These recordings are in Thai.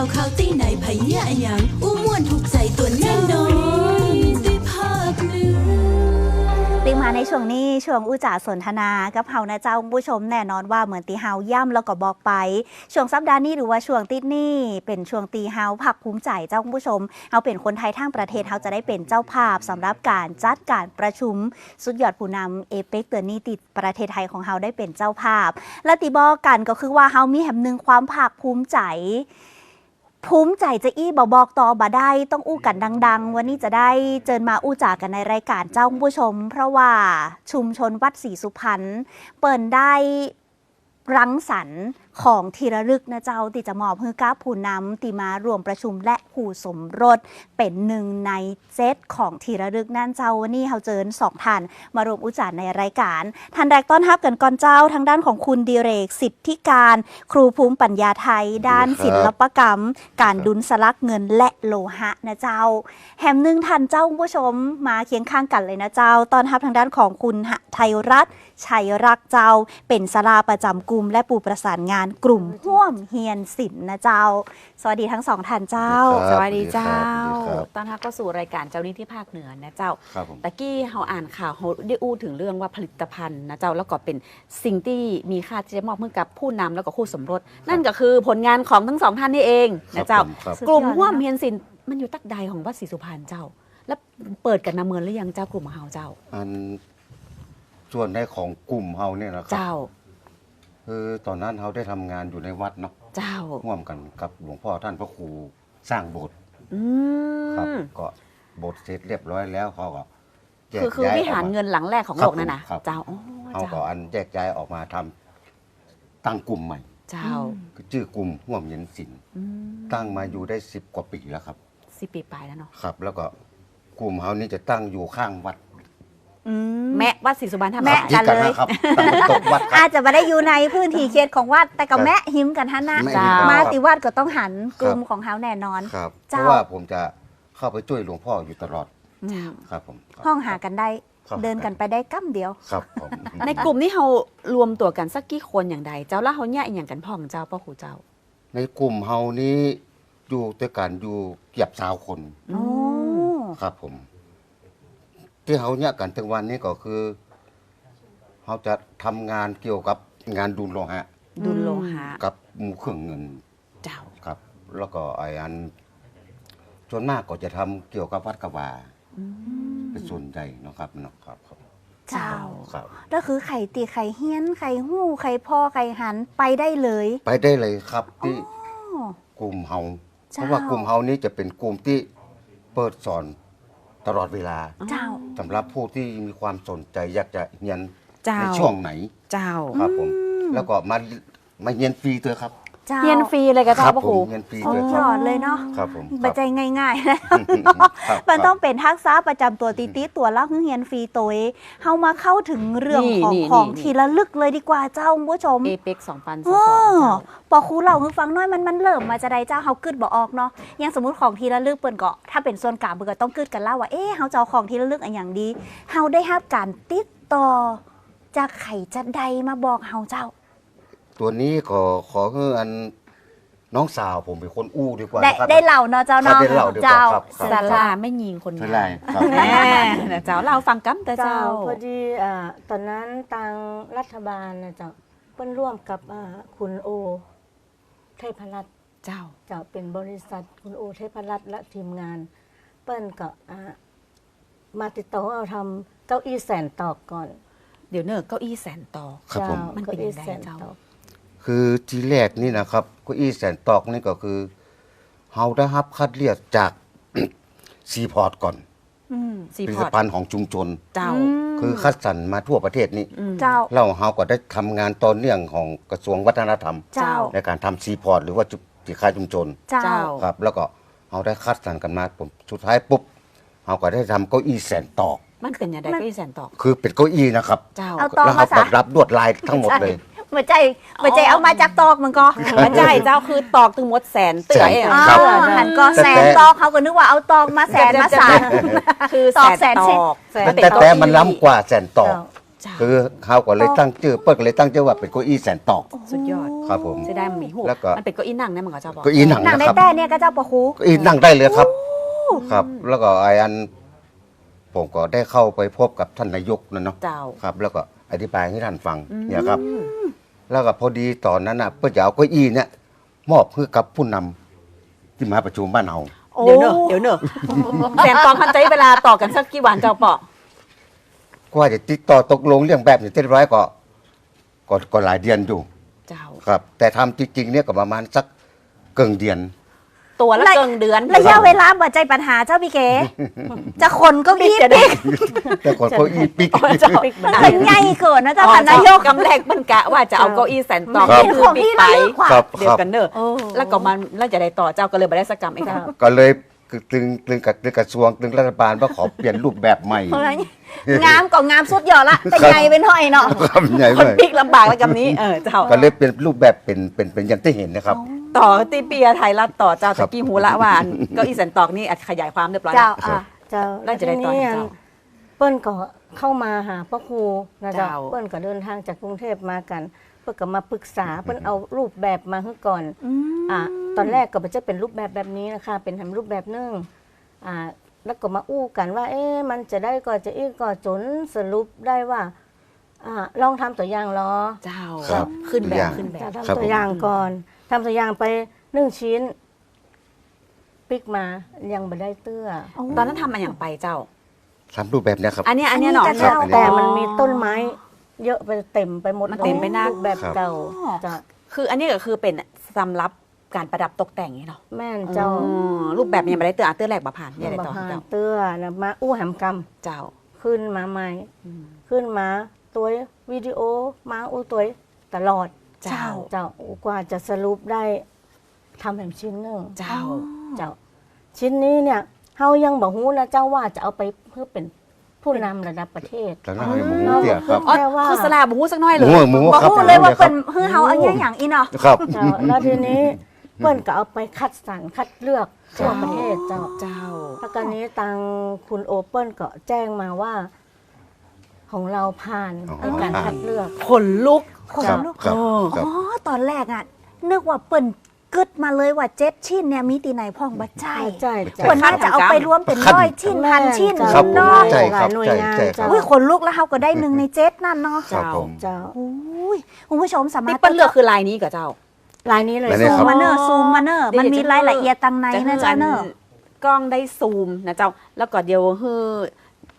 ข่าวข่าวตีไหนไผเหี้ยอะยังอู้ม่วนถูกใจตัวแน่นอนได้ภาคเนือติมาในช่วงนี้ช่วงอุจจาสนทนากับเฮานะเจ้าคุณผู้ชมแน่นอนว่าเหมือนตีเฮาย่ำแล้วก็บอกไป ช่วงสัปดาห์นี้หรือว่าช่วงติดนี่เป็นช่วงตีเฮาผักภูมิใจเจ้าคุณผู้ชมเฮาเป็นคนไทยทั้งประเทศเฮาจะได้เป็นเจ้าภาพสำหรับการจัดการประชุม สุดยอดผู้นำเอเปกเตือนนี่ติดประเทศไทยของเฮาได้เป็นเจ้าภาพ และตีบอกกันก็คือว่าเฮามีแหมหนึ่งความภาคภูมิใจ ภูมิใจจะอี้บอบอกต่อบ่ได้ต้องอู้กันดัง ๆ วันนี้จะได้เจิญมาอู้จากันในรายการเจ้าคุณผู้ชม เพราะว่าชุมชนวัดศรีสุพรรณเปิดได้รังสรรค์ ของทีระลึกนะเจ้าที่จะมอบให้กับผู้นำที่มารวมประชุมและผู้สมรสเป็นหนึ่งในเซตของทีระลึกนั่นเจ้าวันนี้เฮาเจิญสองท่านมารวมอุจจาในรายการท่านแรกต้อนรับกันก่อนเจ้าทางด้านของคุณดิเรกสิทธิการ ครูภูมิปัญญาไทย ด้านศิลปกรรม การดุลสลักเงินและโลหะนะเจ้า แหมหนึ่งทันเจ้าผู้ชมมาเคียงข้างกันเลยนะเจ้าตอนรับทางด้านของคุณไทยรัฐชัยรักเจ้า เป็นสลาประจำกลุ่มและผู้ประสานงานกลุ่มห่วมเฮียนศิลป์นะเจ้า สวัสดีทั้งสองท่านเจ้าครับสวัสดีเจ้าสวัสดีครับต้อนรับเข้าสู่รายการเจ้าหนี้ที่ภาคเหนือนะเจ้าครับผมตะกี้เราอ่านข่าวเขาได้อู้ถึงเรื่องว่าผลิตภัณฑ์นะเจ้าแล้วก็เป็นสิ่งที่มีค่าที่จะมอบให้กับผู้นำแล้วก็คู่สมรส นั่นก็คือผลงานของทั้งสองท่านนี่เองนะเจ้าครับสุดยอดกลุ่มห่วมเฮียนศิลป์มันอยู่ตักใดของวัดศรีสุพรรณเจ้า แล้วเปิดกันมาเมือนหรือยังเจ้ากลุ่มของเฮาเจ้า อันส่วนในของกลุ่มเฮาเนี่ยนะครับเจ้า คือตอนนั้นเฮาได้ทำงานอยู่ในวัดเนาะเจ้า ร่วมกันกับหลวงพ่อท่านพระครูสร้างโบสถ์อืครับ ม ก็โบสถ์เสร็จเรียบร้อยแล้วเขาก็แยกคือคือย้ายวิอหารอกมา เงินหลังแรกของโลกนั่นนะครับ เจ้าอ๋อเขาก็เจ้าอันแยกย้ายออกมาทำตั้งกลุ่มใหม่เจ้าคือชื่อกลุ่มห่วมเย็นศิลป์อืมตั้งมาอยู่ได้สิบกว่าปีแล้วครับ สิบปีปลายแล้วเนาะ ครับ แล้วก็กลุ่มเฮานี่จะตั้งอยู่ข้างวัด อืมแม่วัดศรีสุพรรณธรรมแม่กายกันเลยนะครับตั้งเป็นโต๊ะวัดคอารับ จจะไม่ได้อยู่ในพื้นที่เขตของวัดแต่ก็แม่หิมกันท่านนะแม่หิมกันมาติวัดก็ต้องหันกลุ่มครับ ของเฮาแน่นอน ครับ เพเจ้า ราะว่าผมจะเข้าไปช่วยหลวงพ่ออยู่ตลอดเจ้าครับผมครับ ห้องหากันได้ ครับ เดินกันไปได้กั้มเดียว ครับผมในกลุ่มนี้เรารวมตัวกันสักกี่คนอย่างใด เจ้าแล้วเขาเนี่ยอย่างกันพ่องเจ้าพ่อครูเจ้า ในกลุ่มเฮานี้อยู่ด้วยกันอยู่เกือบสาวคนโอ้ ครับผม ที่เฮาเนี่ยกันถึงวันนี้ก็คือเฮาจะทำงานเกี่ยวกับงานดุลโลหะ ดุลโลหะกับหมู่เครื่องเงินเจ้าครับ แล้วก็ไอ้อันส่วนมากก็จะทำเกี่ยวกับวัดกวาเป็นส่วนใหญ่เนาะครับเนาะครับครับเจ้า ครับ ก็คือไข่ตีไข่เฮี้ยนไข่หู้ไข่พ่อไข่หันไปได้เลยไปได้เลยครับที่อ๋อกลุ่มเฮาเจ้าเพราะว่ากลุ่มเฮานี้จะเป็นกลุ่มที่เปิดสอน ตลอดเวลาเจ้า สำหรับผู้ที่มีความสนใจอยากจะเรียนเจ้า ในช่วงไหนเจ้า ครับผม แล้วก็มามาเรียนฟรีเถอะครับ เจ้าเรียนฟรีเลยกับครัเจ้าพ่อผครูมเรียนฟรีอ๋อเถอะคหรับลอดเลยเนาะครับผมปัจจัยง่ายๆนะครับมันต้องเป็นทักษะประจำตัวตีตีตัวเล่าเฮียนฟรีตัวเองเฮามาเข้าถึงเรื่องนี่ของนี่ของนี่ ทีละลึกเลยดีกว่าเจ้าคุณผู้ชม เอเปกสองพันสอ๋อองเจ้าปอครูเราคือฟังน้อยมันมันเริ่มมาจะได้เจ้าเฮากึดบ่ออกเนาะอย่างสมมติของทีละลึกเปิ้นก็ถ้าเป็นส่วนกลางเปิ้นก็ต้องกึดกันเล่าว่าเอ๊ะเฮาจะเอาของทีละลึกอันอย่างดีเฮาได้รับการติดต่อจากไข่จัดใดมาบอกเฮาเจ้า ตัวนี้ขอขอให้อันน้องสาวผมเป็นคนอู้ดีกว่าได้นะครับ ได้เล่าเนาะเจ้าเนาะได้เล่าดีกว่าเจ้าครับครับ สาราไม่ยิงคนเท่างาไหร่มครับแหม่นะเจ้าเราฟังกัมแต่เจ้า เจ้าพอดีอ่าตอนนั้นทางรัฐบาลนะเจ้าเปิ้นร่วมกับอ่าคุณโอ เทพรัตน์เจ้า เจ้าเป็นบริษัทคุณโอเทพรัตน์และทีมงาน เปิ้นก็อ่ามาติดต่อเอาทำเก้าอี้แสนตอกก่อนเดี๋ยวเนอะเก้าอี้แสนต่อ ครับผม มันเป็นยังไงก้าอี้แสนเจ้าตอก คือทีแรกนี่นะครับเก้าอี้แสนตอกนี่ก็คือเฮาได้รับคัดเลือกจาก ซีพอร์ตก่อนอืมซีผลิพตอร์ตภัณฑ์ของชุมชน เจ้า คือคัดสรรมาทั่วประเทศนี้มเจ้า เราเฮาก็ได้ทำงานต่อเนื่องของกระทรวงวัฒนธรรม เจ้า ในการทำซีพอร์ตหรือว่าจุสินค้าชุมชน เจ้า เจ้า ครับแล้วก็เฮาได้คัดสรรกันมาผมสุดท้ายปุ๊บเฮาก็ได้ทำเก้าอี้แสนตอก มันเป็นยังไงมันเก้าอี้แสนต่อคือเป็นเก้าอี้นะครับเจ้า เอาตอกแล้วมาเฮาซะก็รับลวดลายทั้งหมดเลยเหมือนใจเหมือนใจเอามาจากตอกมันก็ไม่ใช่เจ้าคือตอกถึงหมดแสนเตื่อยแสนอ๋อครับ หันก็แสนตอกเขาก็นึกว่าเอาตอกมาแสนมาสานคือตอกแสนตเช่นอกแสนแต่แต่แต่มันล้ำกว่าแสนตอกเจ้าเจ้าคือเขาก็เลยตั้งชื่อเปิ้ลก็เลยตั้งชื่อว่าเป็นเก้าอี้แสนตอกสุดยอดครับผมเสียดายมันมีหูแล้วก็มันเป็นเก้าอี้นั่งนะมันก็เจ้าบอกเก้าอี้หนังหนังนะได้ครับแต่เนี่ยก็เจ้าปะคูเก้าอี้นั่งได้เลยครับ ครับ แล้วก็ไอ้อันผมก็ได้เข้าไปพบกับท่านนายกนั่นเนาะเจ้าครับ แล้วก็อธิบายให้ท่านฟังอืมเนี่ยครับ แล้วก็พอดีตอนนั้นน่ะเพื่อจะเอาเก้าอี้เนี่ยมอบให้กับผู้นำที่มาประชุมบ้านเฮาเดี๋ยวเนอะเดี๋ยวเนอะแสนตองคันใจเวลาต่อกันสักกี่วันเจ้าปอก็ว่าจะติดต่อตกลงเรื่องแบบนี้เรียบร้อยก็ก็ก็หลายเดือนอยู่เจ้า ครับ แต่ทำจริงๆเนี่ยก็ประมาณสักเกิงเดือน ตัวละเกินเดือนระยะเวลาบ่ใจปัญหาเจ้าพี่เก๋จะคนก็มีจะได้แต่ก่อนเก้าอี้ปิกเจ้ามันใหญ่เกินนะเจ้าค่ะนายกกำแรกมันกะว่าจะเอาเก้าอี้แสนตองครับนี่คือของบิ๊กที่ไประลึกกว่าครับเดียควรับกันเนอะแล้วก็มันแล้วจะได้ต่อเจ้าก็เลยมาได้สกกรรมไอ้เจ้าค่ะก็เลยตึงตึงกับตึงกระทรวงตึงรัฐบาลว่าขอเปลี่ยนรูปแบบใหม่เพราะฉะนั้นงามก็งามสุดยอดละแต่ใหญ่เป็นหน่อยเนาะครับใหญ่คนเลยพลิกลำบากแล้วกับนี้เออเจ้าก็เลยเป็นรูปแบบเป็นเป็นเป็นอย่างที่เห็นนะครับ ต่อตีเปียไทยรัฐต่อเจ้าครัตะบกี้หูละว่าอันเก้าอี้แสนตอกนี่อาจขยายความเรียบร้อยเจ้าแล้วอะเจ้าแล้วจะได้ต่อทีเจ้านี้เปิ้ลก็เข้ามาหาพ่อครูนะเจ้าเจ้า เปิ้ลก็เดินทางจากกรุงเทพมากัน เปิ้ลก็มาปรึกษาเปิ้ลเอารูปแบบมาให้ก่อนอืมอ่าตอนแรกก็มันจะเป็นรูปแบบแบบนี้นะคะ เป็นทำรูปแบบหนึงอ่าแล้วก็มาอู้กันว่า เอ๊ะมันจะได้ก็จะอีกก็จนสรุปได้ว่าอ่าลองทำตัวอย่างรอเจ้าครับ ขึ้นแบตัวอบย่าง ขึ้นแบจะบ ทำครับตัวอย่างก่อน ทำตัวอย่างไปหนึ่งชิ้นปิกมายังไม่ได้เตื้อตอนนั้นทำมาอย่างไปเจ้าทำรูปแบบเนี้ยครับ อันเนี้ยอันเนี้ยหนออันนี้ครัจะบเจ้าแต่มันมีต้นไม้ เยอะไปเต็มไปหมดมันเต็มไปหน้า รูปแบบครับเก่าอ๋อจะคืออันนี้ก็คือเป็นสำรับการประดับตกแต่งนี่เนาะแม่นเจ้าอ๋อรูปแบบยังไม่ได้เตือนอะเตือนแรกบาผ่านเนี่ยได้บาต่อพาเจ้าเตื้อนะมาอู้แหมกรรมเจ้าขึ้นมาใหม่ อืม ขึ้นมาตัววิดีโอมาอู้ตัวตลอด เจ้า เจ้ากว่าจะสรุปได้ทำแบบชิ้นหนึ่งเจ้า เจ้า ชิ้นนี้เนี่ยเฮายังบอกฮู้นะเจ้าว่าจะเอาไปเพื่อเป็นผู้นำระดับประเทศแล้วนั่งในหมูเตี้ยครับอ๋อแค่ว่าคือสลาบหูสักหน้อยหเลมูยหมูบอกครับพูดเลยว่าครัเป็บนฮือเฮาอันเนี้ยอย่างอีเนาะครับเจ้าแล้วทีนี้เปิ้นก็เอาไปคัดสรรคัดเลือกทั่วประเทศเจ้าเจ้าแล้วกันนี้ทางคุณโอเปิลก็แจ้งมาว่า ของเราผ่านอ๋อในการคัดเลือกขนลุก คนครับลุกครับโอ้ครับอ๋อตอนแรกอะนึกว่าเปิ่นกึดมาเลยว่าเจ็ดชิ้นเนี่ยมีตีไหนพ่องบัดใจใช่ใช่เปิ่นน่าจะเอาไปรวมเป็นร้อยชิ้นพันชิ้นครับเนาะใช่ครับหลายหน่วยใช่งานใช่ครับเจ้าอุ้ยขนลุกแล้วเฮาก็ได้หนึ่งในเจ็ดนั่นเนาะครับผม เจ้าอุ้ยคุณผู้ชมสามารที่ถเปิ้ลเลือกคือลายนี้กับเจ้า ลายนี้เลยลายนี้ ซูครัมบมาเนอร์ซูมมาเนอร์มันมีรายละเอียดตังในนะเจ้าเนอร์ กล้องได้ซูมนะเจ้า แล้วก็เดียวฮือ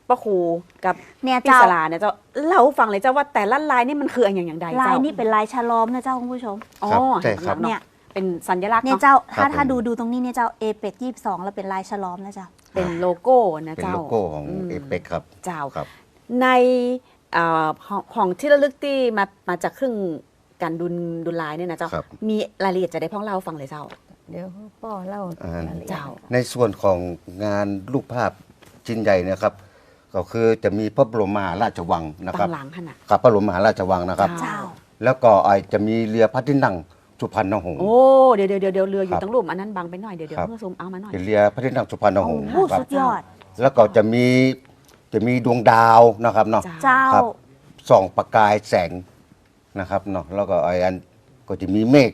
ป้าครูกับเนี่ยพี่เจ้า สลาเนี่ยเจ้าเล่าให้ฟังเลยเจ้าว่าแต่ละลายนี่มันคืออย่างอย่างใดลายเจ้านี่เป็นลายฉลอมนะเจ้าคุณผู้ชม อ๋อครับใช่ครับเนี่ยเป็นสัญลักษณ์เนี่ยเนาะเจ้าถ้าครับถ้าผมดูดูตรงนี้เนี่ยเจ้าเอเปกยี่สิบสองแล้วเป็นลายฉลอมนะเจ้า เป็นโลโก้นะเป็นเจ้าโลโก้ของมเอเปกครับ เจ้า ครับ ในเอ่อของของที่ระลึกที่มามาจากครึ่งการดุลดุลลายเนี่ยนะเจ้า ครับ มีรายละเอียดจะได้พ้องเล่าให้ฟังเลยเจ้า เดี๋ยวป้อเล่าอ่ารายละอียด เจ้า ในส่วนของงานรูปภาพชิ้นใหญ่นะครับ ก็คือจะมีพระบรมมหาราชวังนะคตั้รับงหลังขนาดกับพระบรมมหาราชวังนะครับ เจ้า แล้วก็ไอจะมีเรือพระที่นั่งสุพรรณหงษ์ โอ้เดี๋ยวเดี๋ยวเดี๋ยวเดี๋ยวเรืออคยู่รับตั้งรูปอันนั้นบังไปหน่อยเดี๋ยวเดี๋ยวครับเมื่อซูมเอามาหน่อย เป็นเรือพระที่นั่งสุพรรณหงษ์โอ้ครัสุบดยอด แล้วก็จะมีจะมีดวงดาวนะครับเนาะ เจ้า ครับ ส่องประกายแสงนะครับเนาะแล้วก็ไออันก็จะมีเมฆ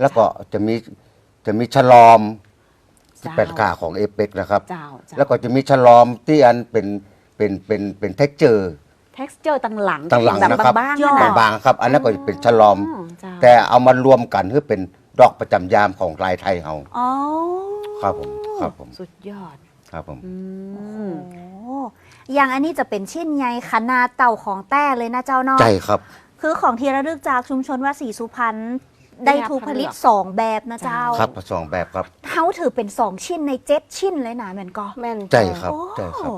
แล้วก็จะมีจะมีฉลอมที่เจ้า เป็นกาของเอเปกนะครับ เจ้าเจ้า แล้วก็จะมีฉลอมที่อันเป็น เป็นเป็นเป็นเท็กเจอร์ texture ตั้งหลังตั้งหลังแบบนะครับ บางๆยอดนั่นน่ะบางๆครับ อันนั้นก็จะเป็นฉลอมอ๋อเจ้าแต่เอามารวมกันเพื่อเป็นดอกประจำยามของลายไทยเฮาอ๋อครับผมครับผมสุดยอดครับผม อืมโอ้อย่างอันนี้จะเป็นชิ้นใหญ่ขนาดเต่าของแต้เลยนะเจ้าเนาะใจครับ คือของที่ระลึกจากชุมชนว่าสีสุพรรณได้ถูกผลิตสองแบบนะเจ้าครับสองแบบครับเฮาถือเป็นสองชิ้นในเจ็ดชิ้นเลยนะเหมือนก็ แม่นใจเจ้าครับ โอ้ใจครับ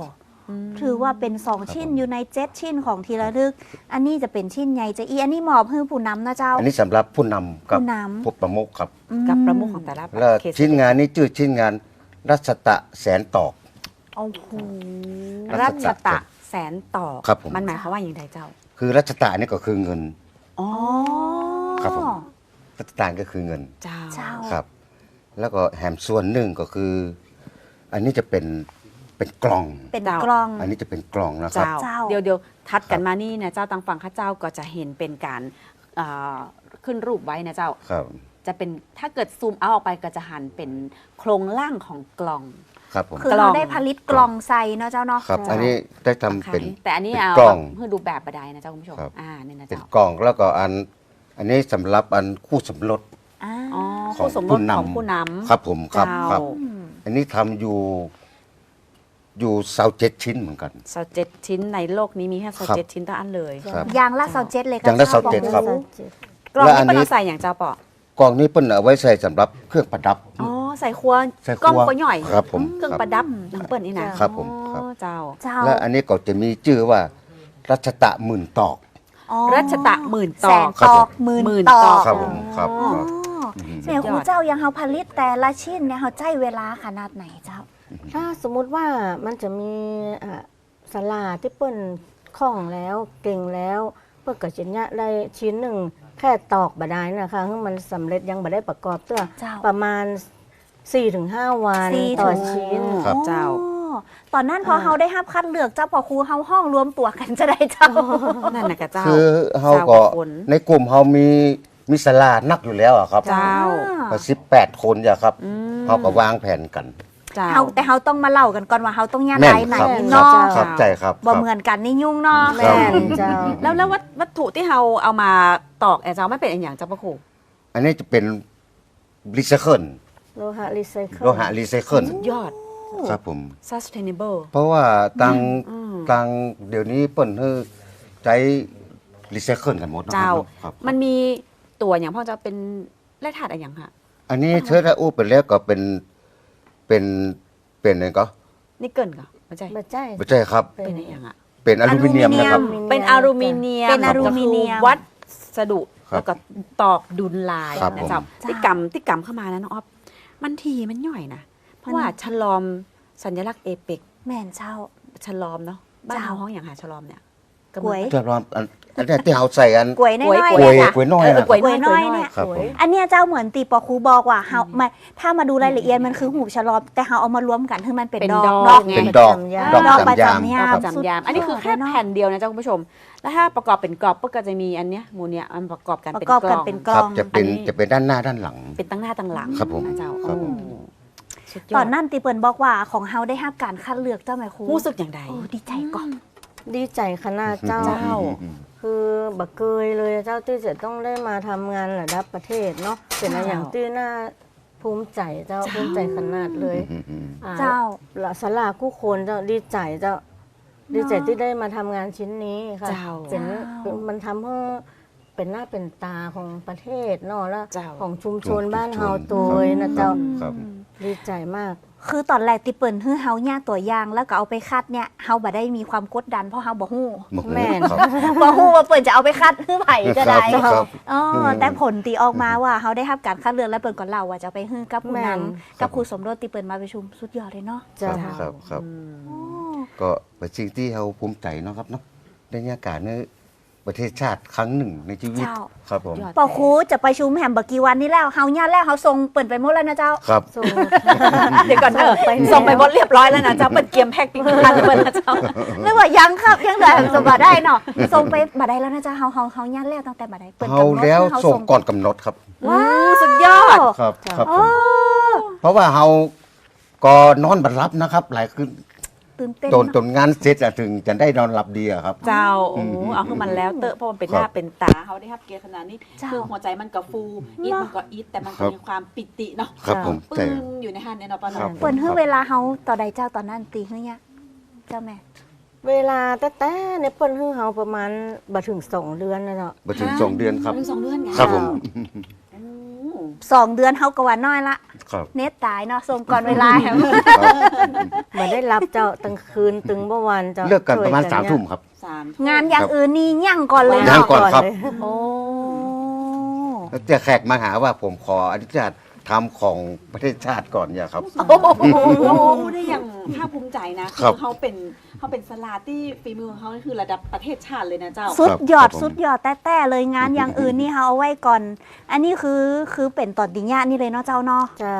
ถือว่าเป็นสองครับชิ้นผมอยู่ในเจ็ดชิ้นของทีระลึก อันนี้จะเป็นชิ้นใหญ่จะอีอันนี้มอบให้ผู้นำนะเจ้า อันนี้สำหรับผู้นำกับผู้นำ ผู้ประมุขครับ กับประมุขของแต่ละแล้วเขตชิ้นงานนี้ชื่อชิ้นงานรัชตะแสนตอกโอ้โหรัชตะแสนต่อครับผมมันหมายความว่าอย่างไรเจ้า คือรัชตะนี่ก็คือเงินอ๋อครับผมรัชตะก็คือเงินเจ้าเจ้าครับ แล้วก็แหมส่วนหนึ่งก็คือ อันนี้จะเป็น เป็นกล่อง เป็นเจ้ากล้อง อันนี้จะเป็นกล่องนะครับ เจ้า เจ้า เดี๋ยวเดี๋ยวทัดกันมานี่นะเจ้าตังฝั่งข้าเจ้าก็จะเห็นเป็นการเอ่อขึ้นรูปไว้นะเจ้า ครับ จะเป็นถ้าเกิดซูมเอาออกไปก็จะหันเป็นโครงล่างของกล่อง ครับผม คือกล่เราองได้ผลิตกล่องใส่เนาะเจ้าเนาะ ครับเจ้าอันนี้ได้ทำเป็นแต่อันนี้เป็นเอากล่องเพื่อดูแบบบดายนะเจ้าคุณผู้ชม ครับ อ่านี่นะเป็นเจ้ากล่องแล้วก็อัน อันนี้สำหรับอันคู่สมรสอ่าอ๋อของคู่สมรสผู้นำ ของผู้นำ ครับผมครับเจ้า ครับ อืม อันนี้ทำอยู่ อยู่เสาเจ็ดชิ้นเหมือนกันสเจ็ดชิ้นในโลกนี้มีแค่สครับเจ็ดชิ้นต่ออันเลยครับ ยางละเสาเจ็ดเลยยางละเสาเจ็ดครับจ้ากล่องและอันนี้ เป็นนี้เอาใส่อย่างเจ้าปอกล่องนี้เปิ้นเอาไว้ใส่สำหรับเครื่องประดับ อ๋อใส่ครัวใส่ครัวกล้องก็ย่อยครับผมเครื่องครับประดับน้องเปิ้ลนี่นะครับผมครับ อ๋อเจ้า เจ้า และอันนี้ก็จะมีชื่อว่ารัชตะหมื่นตอก อ๋อรัชตะหมื่นตแสอนกตอกหมื่นหมื่นตตออก กครับผมครับ อ๋อครับแม่ครูเจ้ายังเฮาผลิตแต่ละชิ้นเนี่ยเฮาใจเวลาขนาดไหนเจ้า ถ้าสมมุติว่ามันจะมีอ่าสลาที่เปิ้นคล่องแล้วเก่งแล้ว เพื่อก็จะเนี่ยได้ชิ้นหนึ่งแค่ตอกบาดายนะคะคือมันสำเร็จยังบ่ได้ประกอบเตื้อเจ้าประมาณ4-5วันสี่ต่อถึงชิ้นครับเจ้าอ๋อตอนนั้นพออ่าเฮาได้รับคัดเลือกเจ้าพอครูเฮาห้องรวมตัวกันจะได้เจ้านั่นนะกะเจ้าคือเฮาเจ้าก็คนในกลุ่มเฮามีมีสลานักอยู่แล้วอะครับเจ้าก็สิบแปดคนอย่าครับอืมเฮาก็วางแผนกัน เจ้า เฮาแต่เฮาต้องมาเล่ากันก่อนว่าเฮาต้องย่างแม่ไรนไหนครับเนาะครับครับใจครับบ่ครับ เหมือนกันนี่ยุ่งเนาะ แม่นเจ้า แล้วแล้ววัตวัตถุที่เราเอามาตอกแอร์เจ้าไม่เป็นอนอย่างเจ้าพระครูอันนี้จะเป็นรีไซเคิลโลหะรีไซเคิล โลหะรีไซเคิลยอด ครับผม sustainable เพราะว่าตังอืมตังเดี๋ยวนี้เปิ้นเฮอใช้รีไซเคิลกันหมดนะคเจ้ารับครับ มันมีตัวอย่างพ่อจะเป็นแร่ธาตุอะไรอย่างค่ะ อันนี้เชื้อถ้าอู้ไปแล้วก็เป็น เป็นเป็นอะไรก็นิกเกิลก็ไม่ใช่บ่ใช่ ไม่ใช่ครับ เป็นอะไรอย่างอะเป็นอลูมิเนียมนะครับ เป็นอลูมิเนียมเป็นอลูมิเนียม ก็คือวัสดุครับแล้วก็ตอกดุลลายครับนะผมเจ้าที่กำที่กำเข้ามานะน้องอ๊อฟมันทีมันย่อยนะ เพราะว่าฉลอมสัญลักษณ์เอเปกแม่นเจ้าฉลอมเนาะบ้านเจ้า เราห้องอย่างหาฉลอมเนี่ย กล้วย จะรอมอันอันนี้ที่เฮาใส่อันกล้วยน้อยๆกล้วยเนี่ยกล้วยน้อยเออนะกล้วยกล้วยน้น้ออยยเนี่ย ครับผม อันเนี้ยเจ้าเหมือนตีปอครูบอกว่าเฮามาถ้ามาดูรายละเอียดมันคือหูฉลอม แต่เฮาเอามารวมกันคือมันเป็นเป็นดดออกกเนาะไง เป็นดอกยาดอกดอกประจำยามจำยามครับจำยาม อันนี้คือแค่แผ่นเดียวนะเจ้าคุณผู้ชม แล้วถ้าประกอบเป็นกรอบก็จะมีอันเนี้ยหมูเนี่ยมันประกอบกันประเป็นกอบกกัล่นอง เป็นกคล้รัอบง จะเป็นอันนี้ จะเป็นด้านหน้าด้านหลัง เป็นตั้งหน้าตั้งหลังครับผมนะเจ้าครับผม โอ้สุดยตออดนนั้นตีเปิ่นบอกว่าของเฮาได้รับการคัดเลือกเจ้าไหมครูรู้สึกอย่างใด โอ้ดีใจก่อน ดีใจขนาดเจ้าเจ้า คือบักเกยเลยเจ้าที่จะต้องได้มาทำงานระดับประเทศเนาะเป็นอะไรอย่างที่น่าภูมิใจเจ้าเจ้าภูมิใจขนาดเลยอืมอืมอ่เจ้า ละสลาคู่คนเจ้าดีใจเจ้า ดีใจที่ได้มาทำงานชิ้นนี้ค่ะเจ้าเป็นเจ้ามันทำให้เป็นหน้าเป็นตาของประเทศเนาะแล้วเจ้า ของชุมชนชุมชนบ้านเฮาตัวเองนะเจ้า ครับ ดีใจมาก คือตอนแรกตีเปิ่นฮื้อเฮาย่าตัวอย่าง แล้วก็เอาไปคัดเนี่ยเฮาบ่ได้มีความกดดันเพราะเฮาบ่ฮู้หมกแม่นครับบ่ฮู้ว่าเปิ่นจะเอาไปคัดฮื้อไผจะได้ครับครับอ๋ออมแต่ผลตีออกมาว่าเฮาได้รับการคัดเลือกแล้วเปิ่นก็เล่าว่าจะเอาไปฮื้อกับผู้แม่นำนกับครูสมรสตีเปิ่นมาประชุมสุดยอดเลยเนาะเจ้าครับครับอืมโอ้ก็เป็นสิ่งที่เราภูมิใจเนาะครับเนาะได้มีโอกาสใน ประเทศชาติครั้งหนึ่งในชีวิตเจ้า ครับผม ยอด ปอครูจะไปชุมแฮมเบอร์กี่วันนี้แล้วเฮาย่าแล้วเฮาส่งเปิ่นไปหมดแล้วนะเจ้า ครับส่งเดี๋ยวก่อนเถอะส่งไปหมดเรียบร้อยแล้วนะเจ้าเปิดเกียมแพ็กปิ๊กพันเปิดนะเจ้า นึกว่ายังครับยังเหลือส่งบ่ได้เนาะส่งไปบ่ได้แล้วนะเจ้าเฮาเฮาเฮาย่าแล้วตั้งแต่บ่ได้เปิ่นเฮากำหนดแล้วให้เฮาส่งก่อนกำหนดครับ ว้าวสุดยอดครับครับ ครับผโอ้มเพราะว่าเฮาก็นอนบัดรับนะครับ หลายคืน ตื่นเต้นจนจเนาะนงานเสร็จอะถึงจะได้นอนหลับดีอะครับ เจ้าโอ้อืมเอาคือมันแล้วเตอะเพราะมันเป็นครับหน้าเป็นตา เขาได้รับเกียรติขนาดนี้เจ้า คือหัวใจมันก็ฟูอีทมันก็อีทแต่มันก็ครับมีความปิติเนาะครับผมปึ้แต่ งอยู่ในหันในนอปนครับเปิ่นฮื้อเวลาเฮาต่อใดเจ้าตอนนั้นตีฮื้อเนี่ยเจ้าแม่ เวลาแต่แต่ในเปิ้นฮื้อเฮาประมาณบ่ถึงสองเดือนนะเนาะ มาถึงสองเดือนครับ ถึงสองเดือนไงครับผม โอ้ สองเดือนเฮาก็ว่าน้อยละ ครับเน็ตตายเนาะส่งก่อนเวลาแฮมบ่ได้รับเจ้าตั้งคืนตึงเมื่อวานเจ้าเลิกกันประมาณช่วยสามเนี่ยทุ่มครับสามงานอย่างอื่นนี่ยั่งก่อนเลยยัเนาะงก่อนครับเลยโอ้แล้วจะแขกมาหาว่าผมขออนุญาต ทำของประเทศชาติก่อนเนี่ยครับโอ้โหได้อย่างภาคภูมิใจนะครับคือเขาเป็นเขาเป็นสลาที่ฝีมือของเขานี่คือระดับประเทศชาติเลยนะเจ้า สุดยอดครับผม สุดยอดแต่แต่เลยงานอย่างอื่นนี่เฮาเอาไว้ก่อน อันนี้คือคือเป็นตอดดิญญานี่เลยเนาะเจ้าเนาะเจ้า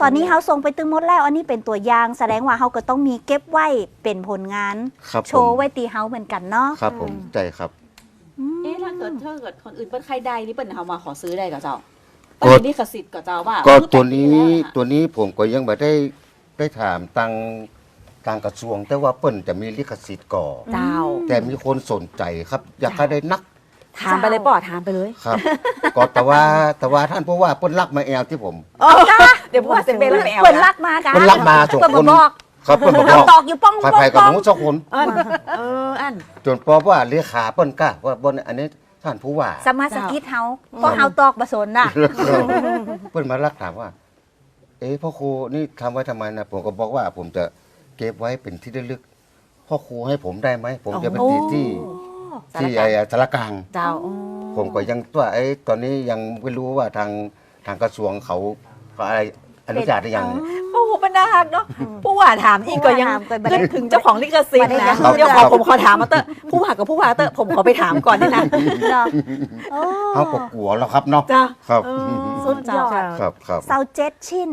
ตอนนี้เฮาส่งไปตึงหมดแล้ว อันนี้เป็นตัวอย่างแสดงว่าเฮาก็ต้องมีเก็บไว้เป็นผลงาน ครับโชผมว์ไว้ตีเฮาเหมือนกันเนาะครับผมใจครับเอ๊ะถ้าเกิดถ้าเกิดคนอื่นเปิ้นใครใดนี่เปิ้นเอามาขอซื้อได้กับเจ้า ก็เปิ้นมีลิขสิทธิ์กับเจ้าว่าก็เออตัวนี้แปลกดีแล้วอะตัวนี้ผมก็ยังไม่ได้ได้ถามตังทางกระทรวง แต่ว่าเปิ้นจะมีลิขสิทธิ์ก่อเจ้า แต่มีคนสนใจครับ อยากให้ได้นักถามไปเลยป่อถามไปเลย ครับ ก็แต่ว่าแต่ว่าท่านผู้ว่าเปิ้นรักมาแอลที่ผม เดี๋ยวพูดว่าเซนเบลแล้วไม่เอาเปิดนะลักมากันเปิ้นรักมาสองเปิดคมานบอกครับเปิ้นบอกเราว่าตอกอยู่ป้องใคป้องรๆกับป้องหนูสักคนเอิ้นเอออัน จนพอว่าเลขาเปิ้นกล้าว่าบนอันนี้ ท่านผู้ว่าสมาสกิทเฮาเพราะเฮาตอกบะสนน่ะเปิ้นมารักถามว่า เอ๊ะพ่อครูนี่ทำไว้ทำไมนะผมก็บอกว่า ผมจะเก็บไว้เป็นที่ระลึก พ่อครูให้ผมได้ไหมผมจะเป็นที่ที่ที่ไอ้สารกลางเจ้าอ๋อผมก็ยังตัวไอ้ตอนนี้ยังไม่รู้ว่าทางทางกระทรวงเขาเขาอะไรอนุญาตหรือยังโอ้โห บรรดาหักเนาะผู้ว่าถามอีกก็ยังผู้ว่าถามก็บ่ได้นึกถึงเจ้าของลิขสิทธิ์บ่ได้นะครับเดี๋ยวขอผมขอถามมาเตอร์ผู้ว่ากับผู้ว่าเตอร์ผมขอไปถามก่อนนี่นะเนาะโอ้เขาก็กลัวแล้วครับเนาะจ้าครับเออสุดยอดครับครับเซาเจ็ดชิ้น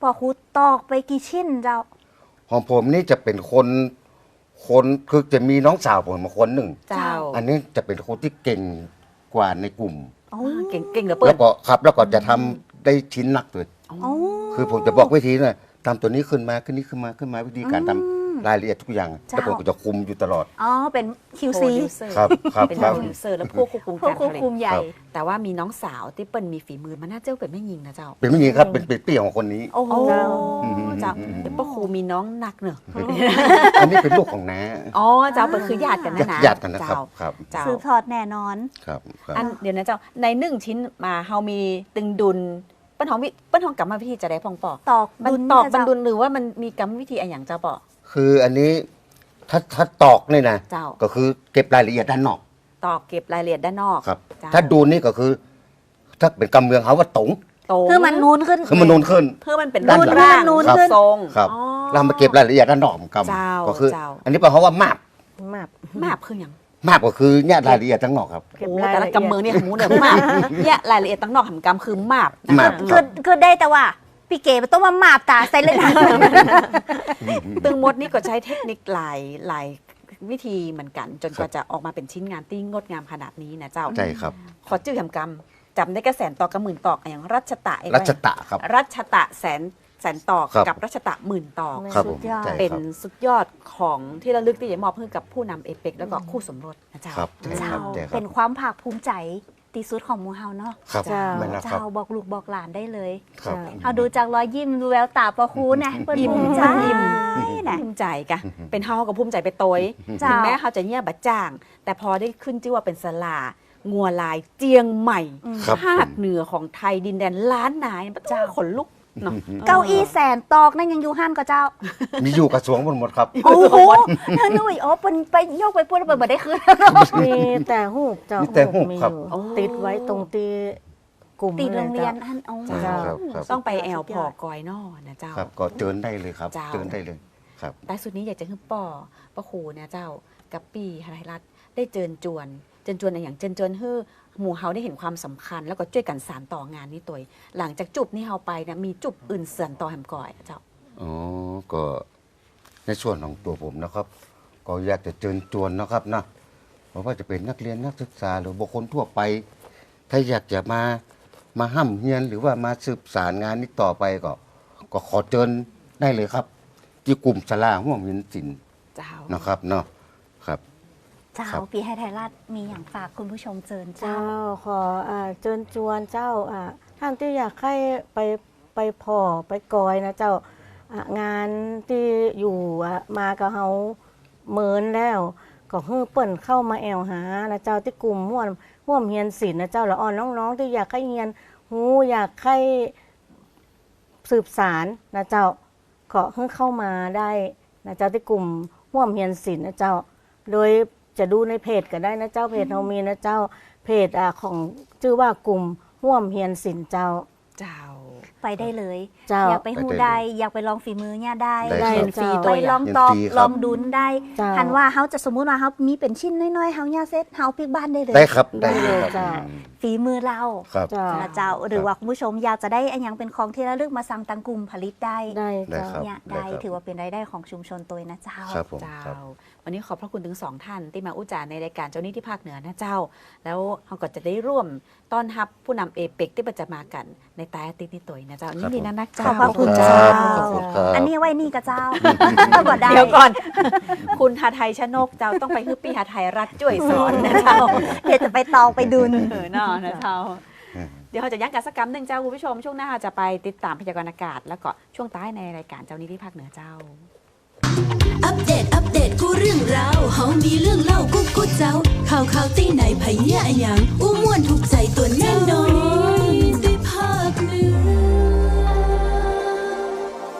พอครูตอกไปกี่ชิ้นเจ้าของผมนี่จะเป็นคนคนคือจะมีน้องสาวผมมาคนหนึ่งเจ้าอันนี้จะเป็นคนที่เก่งกว่าในกลุ่มโอ้เก่งเก่งเหลือเปิแล้ดวก็ครับ แล้วก็จะทำได้ชิ้นหนักเลยโอ้ คือผมจะบอกวิธีนะทำตัวนี้ขึ้นมาขึ้นนี้ขึ้นมาขึ้นมาวิธีการทำอืมรายละเอียดทุกอย่างเจ้าแล้วผมก็จะคุมอยู่ตลอด อ๋อ เป็น QC ครับครับเป็นครับโปรดิวเซอร์และผู้ควบคุมผู้การควบผลิตคุมใหญ่ ครับ แต่ว่ามีน้องสาวที่เปิ้ลมีฝีมือมันน่าเจ้าเป็นไม่ยิงนะเจ้า เป็นไม่ยิงครับเป็นเป็นเปี้ยของคนนี้ โอ้โหโอ้เจ้า เจ้าเดี๋ยวป้าครูมีน้องหนักเนอะอันนี้เป็นลูกของน้าอ๋อเจ้าเป็นคือญาติกันนะนะญาติกันนะครับเจ้าครับเจ้า สืบทอดแน่นอน ครับครับ อันเดี๋ยวนะเจ้าในหนึ่งชิ้นมาเฮามีตึงดุลเปิ้นหอมวิเปิ้นหอมกรรมวิธีจะได้พองปอตอกมันดุลตอกนะบันเจ้าดุลหรือว่ามันมีกรรมวิธีอะไรอย่างเจ้าปอคืออันนี้ถ้าถ้าตอกนี่นะเจ้าก็คือเก็บรายละเอียดด้านนอก ตอกเก็บรายละเอียดด้านนอกครับเจ้ถ้าดูนี่ก็คือ ถ้าเป็นกำเมืองเขาว่าตงตรงคือมันนูนขึ้นคือมันนูนขึ้น เพื่อมันเป็นด้านรูปหลังร่างนูนครับขึ้นทรงครับอ๋อเรามาเก็บรายละเอียดด้านนอกของกำเจ้าก็คือเจ้าอันนี้แปลว่ามาบมากมาบคืออย่าง มาบก็คือเนี่ยรายละเอียดทั้งนอกครับ เก็บโอ้รายแต่ละละเอียดกำเมืองเนี่ยหมูเนี่ยมาบเนี่ยรายละเอียดตั้งนอกหำกรรมคือมาบนะมาบคือคือได้แต่ว่า พี่เก๋มันต้องมามาบตาใส่เลยนะ ตึงมดนี่ก็ใช้เทคนิคหลายหลายวิธีเหมือนกัน จนกว่าจะออกมาเป็นชิ้นงานที่งดงามขนาดนี้นะเจ้า ใช่ครับ ขอจื้อหำกรรมจำได้แค่แสนตอกกับหมื่นตอกอย่างรัชตะเองรัชตะครับ รัชตะแสน แสนตอกครับกับรัชตะหมื่นตอก ครับผมสุดยอด ใช่ เป็นครับสุดยอดของที่ระลึกที่จะมอบให้กับผู้นำเอเปกแล้วก็คู่สมรสนะเจ้า ครับใช่คเจ้ารับใช่ครัเป็บนความภาคภูมิใจตีสุดของหมูเฮาเนาะครับเจ้าไม่นแล้วครัเจ้าบบอกลูกบอกหลานได้เลย ครับ เอาดูจากรอยยิ้มดูแววตาปะคูนะเปิ้นยิ้มภูมิใจยิ้ม นะภูมิใจกะ เป็นเฮากับภูมิใจไปโตยเจ้าถึงแม้เขาจะเงียบบัดจ้าง แต่พอได้ขึ้นชื่อว่าเป็นสลางัวลายเจียงใหม่ครับภาคเหนือของไทยดินแดนล้านนายเจ้าขนลุก เนาะเก้าอี้แสนตอกนั่นยังอยู่ห้านก็เจ้า มีอยู่กระทรวงหมดหมดครับ โอ้โหนั่นนุ้ยอ๋อเป็นไปโยกไปพูดแล้วเปิดบ่ได้คืนมีแต่หูปเจ้ามีแต่หูปมีครับอยู่โอ้ติดไว้ตรงตีกลุ่มติดโรงเรียนจ้าอันเอาใช่ครับครับต้องไปแอลสุดพยอดกอยนอนะเจ้าครับก็เจิญได้เลยครับเจ้าเจิญได้เลยครับแต่สุดนี้อยากจะให้ป่อป้าครูเนี่ยเจ้ากับปีไทยรัฐได้เจิญจวน เจิญจวนในอย่างเจิญจวนเฮือ หมู่เฮาได้เห็นความสำคัญ แล้วก็ช่วยกันสานต่องานนี้ตัวเองหลังจากจุบนี่เฮาไปเนี่ยมีจุบอื่นเสื่อนต่อแหมก่อยเจ้าอ๋อก็ในส่วนของตัวผมนะครับ ก็อยากจะเชิญชวนนะครับนะเพราะว่าจะเป็นนักเรียนนักศึกษาหรือบุคคลทั่วไป ถ้าอยากจะมามาห้ำเฮียนหรือว่ามาสืบสารงานนี้ต่อไปก็ ก็ขอเชิญได้เลยครับ ที่กลุ่มสลาห่วงมินสินเจ้านะครับเนาะครับ เจ้าครับปีให้ไทยรัฐมีอย่างฝากคุณผู้ชมเจิญเจ้า เจ้าขออ่าเชิญชวนเจ้าอ่าท่านที่อยากให้ไปไปพอไปกอยนะเจ้าอ่างานที่อยู่อะมากับเฮาเหมินแล้ว ก็เฮือเปิ่นเข้ามาแอวหานะเจ้าที่กลุ่มห่วมห่วมเฮียนศิลป์นะเจ้าละอ่อนน้องๆ ที่อยากให้เฮียนหูอยากให้สืบสารนะเจ้าก็เฮือเข้ามาได้นะเจ้าที่กลุ่มห่วมเฮียนศิลป์นะเจ้า โดย จะดูในเพจก็ได้นะเจ้าเพจเรามีนะเจ้าเพจอ่าของชื่อว่ากลุ่มห่วมเฮียนศิลป์เจ้า เจ้า ไปได้เลย เจ้า อยากไปฮู้ได้ อยากไปลองฝีมือเนี่ยได้ได้เรียนฟรีตัไปวอลย่าองงตอกเรียนฟรีครับ ลองดุนได้เจ้าหันว่าเฮาจะสมมุติว่าเฮามีเป็นชิ้นน้อยๆเฮาเนี่ยเซ็ตเฮาพลิกบ้านได้เลยได้ครับได้ได้เลยครับจ้ะอืมฝีมือเราครับ เจ้านะเจ้าหรือว่าคุณผู้ชมอยากจะได้อันยังเป็นของที่ระลึกมาสั่งตังกลุ่มผลิตได้ได้ได้เจ้า ครับ เนี่ยได้ได้ครับ ถือว่าเป็นรายได้ของชุมชนตัวนะเจ้า ครับผมเจ้า ครับ วันนี้ขอบพระคุณถึงสองท่าน ที่มาอุจจาในรายการเจ้าหนี้ที่ภาคเหนือนะเจ้า แล้วเราก็จะได้ร่วมต้อนรับผู้นำเอเปกที่ประจะมากันในใต้อาทิตย์นี้ตัวนะเจ้านี่ดีนะนักเจ้าขอบพระคุณคเจ้ารับขอบคุณครับอันนี้ไว้นี่กับเจ้าบ่ได้เดี๋ยวก่อน คุณหาไทยชนกเจ้าต้องไปคือปีหาไทยรัฐจ่วยสอนนะเจ้าเดี๋ยวจะไปตองไปดุนเออเนาะนะเจ้าอืมเดี๋ยวเราจะยักกันสักกรรมหนึ่งเจ้าคุณผู้ชม ช่วงหน้าเราจะไปติดตามพยากรณ์อากาศ แล้วก็ช่วงใต้ในรายการเจ้านี้ที่ภาคเหนือเจ้า อัปเดต อัปเดต กูเรื่องราวเฮามีเรื่องเล่ากูกูเจ้า ข่าวข่าวตี้ไหนไผเนี่ยะหยังอู้ม่วนถูกใจตัวแน่นอนได้ภาคหนึ่ง